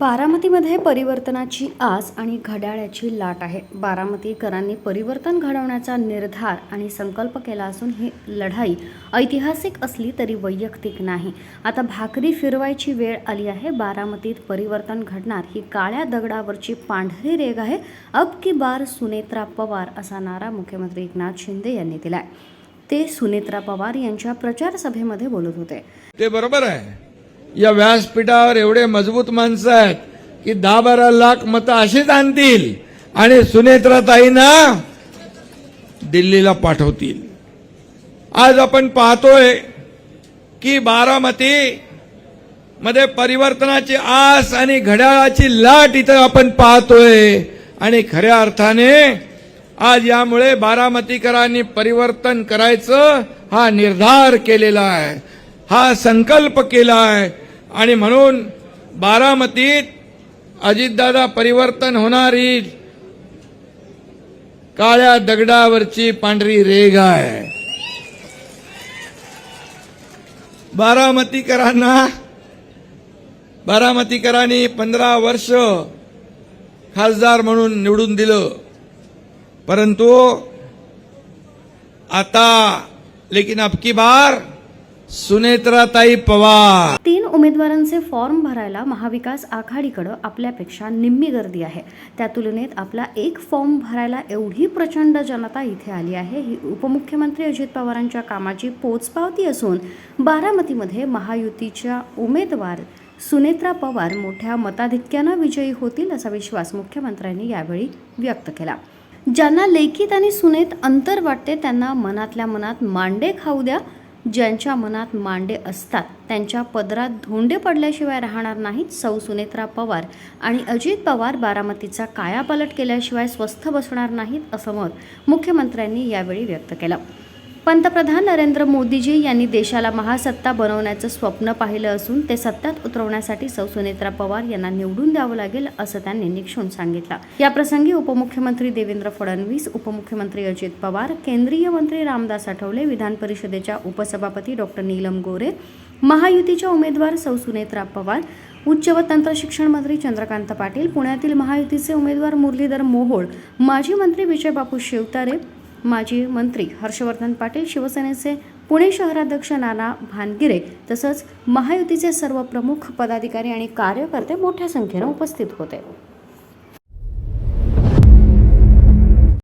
बारामतीमध्ये परिवर्तनाची आस आणि घड्याळ्याची लाट आहे. बारामतीकरांनी परिवर्तन घडवण्याचा निर्धार आणि संकल्प केला असून ही लढाई ऐतिहासिक असली तरी वैयक्तिक नाही. आता भाकरी फिरवायची वेळ आली आहे. बारामतीत परिवर्तन घडणार ही काळ्या दगडावरची पांढरी रेग आहे. अब की बार सुनेत्रा पवार असा नारा मुख्यमंत्री एकनाथ शिंदे यांनी दिलाय. ते सुनेत्रा पवार यांच्या प्रचार सभेमध्ये बोलत होते. ते बरोबर आहे. या व्यासपीठावर एवढे मजबूत माणसं आहेत की दहा बारा लाख मतं अशीच आणतील आणि सुनेत्राताईंना दिल्लीला पाठवतील. आज आपण पाहतोय की बारामती मध्ये परिवर्तनाची आस आणि घड्याळाची लाट इथं आपण पाहतोय आणि खऱ्या अर्थाने आज यामुळे बारामतीकरांनी परिवर्तन करायचं हा निर्धार केलेला आहे. हा संकल्प केला आहे. आणि म्हणून बारामतीत अजितदादा परिवर्तन होणारी काळ्या दगडावरची पांढरी रेग आहे. बारामतीकरांना बारामतीकरांनी पंधरा वर्ष खासदार म्हणून निवडून दिलं. परंतु आता लेकिन अबकी बार सुनेत्राताई पवार. तीन उमेदवारांचे फॉर्म भरायला महाविकास आघाडीकडं आपल्यापेक्षा निम्मी गर्दी आहे. त्या तुलनेत आपला एक फॉर्म भरायला एवढी प्रचंड जनता इथे आली आहे ही उपमुख्यमंत्री अजित पवारांच्या कामाची पोचपावती असून बारामतीमध्ये महायुतीच्या उमेदवार सुनेत्रा पवार मोठ्या मताधिक्यानं विजयी होतील असा विश्वास मुख्यमंत्र्यांनी यावेळी व्यक्त केला. ज्यांना लेखित आणि सुनेत अंतर वाटते त्यांना मनातल्या मनात मांडे खाऊ द्या ज्यांच्या मनात मांडे असतात त्यांच्या पदरात धोंडे पडल्याशिवाय राहणार नाहीत सौ सुनेत्रा पवार. आणि अजित पवार बारामतीचा कायापालट केल्याशिवाय स्वस्थ बसणार नाहीत असं मत मुख्यमंत्र्यांनी यावेळी व्यक्त केलं. पंतप्रधान नरेंद्र मोदीजी यांनी देशाला महासत्ता बनवण्याचं स्वप्न पाहिलं असून ते सत्तात उतरवण्यासाठी सौ सुनेत्रा पवार यांना निवडून द्यावं लागेल असं त्यांनी निक्षून सांगितलं. याप्रसंगी उपमुख्यमंत्री देवेंद्र फडणवीस उपमुख्यमंत्री अजित पवार केंद्रीय मंत्री रामदास आठवले विधान परिषदेच्या उपसभापती डॉक्टर नीलम गोरे महायुतीच्या उमेदवार सौ सुनेत्रा पवार उच्च व तंत्र शिक्षण मंत्री चंद्रकांत पाटील पुण्यातील महायुतीचे उमेदवार मुरलीधर मोहोळ माजी मंत्री विजयबापू शिवतारे माजी मंत्री हर्षवर्धन पाटील शिवसेनेचे पुणे शहराध्यक्ष नाना भानगिरे तसंच महायुतीचे सर्व प्रमुख पदाधिकारी आणि कार्यकर्ते मोठ्या संख्येनं उपस्थित होते.